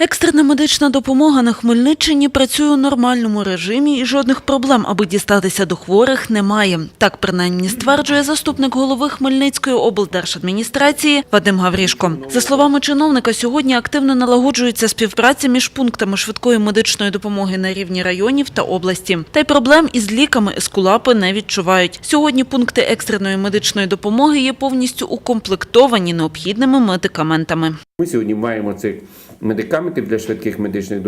Екстрена медична допомога на Хмельниччині працює у нормальному режимі і жодних проблем, аби дістатися до хворих, немає. Так принаймні стверджує заступник голови Хмельницької облдержадміністрації Вадим Гаврішко. За словами чиновника, сьогодні активно налагоджується співпраця між пунктами швидкої медичної допомоги на рівні районів та області. Та й проблем із ліками ескулапи не відчувають. Сьогодні пункти екстреної медичної допомоги є повністю укомплектовані необхідними медикаментами. Ми сьогодні маємо цих медикаментів для швидких медичних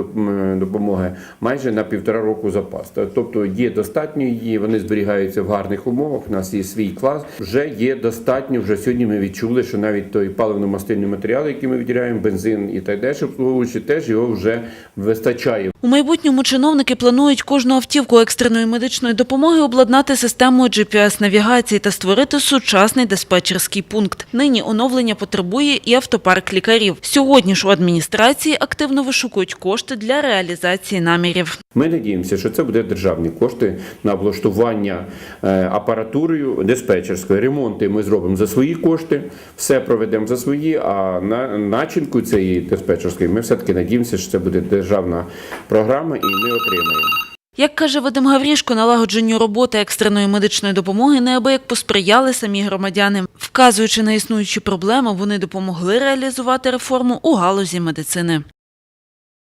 допомоги майже на півтора року запас. Тобто є достатньо її, вони зберігаються в гарних умовах. У нас є свій клас. Вже є достатньо. Вже сьогодні ми відчули, що навіть той паливно-мастильний матеріал, який ми виділяємо, бензин і так далі, обслуговуючи, теж його вже вистачає. У майбутньому чиновники планують кожну автівку екстреної медичної допомоги обладнати системою GPS-навігації та створити сучасний диспетчерський пункт. Нині оновлення потребує і автопарк лікарів. Сьогодні ж у адміністрації активно вишукують кошти для реалізації намірів. Ми надіємося, що це буде державні кошти на облаштування е, апаратурою диспетчерської. Ремонти ми зробимо за свої кошти, все проведемо за свої. А на начинку цієї диспетчерської ми все таки надіємося, що це буде державна програма, і ми отримаємо. Як каже Вадим Гаврішко, налагодженню роботи екстреної медичної допомоги неабияк посприяли самі громадяни. Вказуючи на існуючі проблеми, вони допомогли реалізувати реформу у галузі медицини.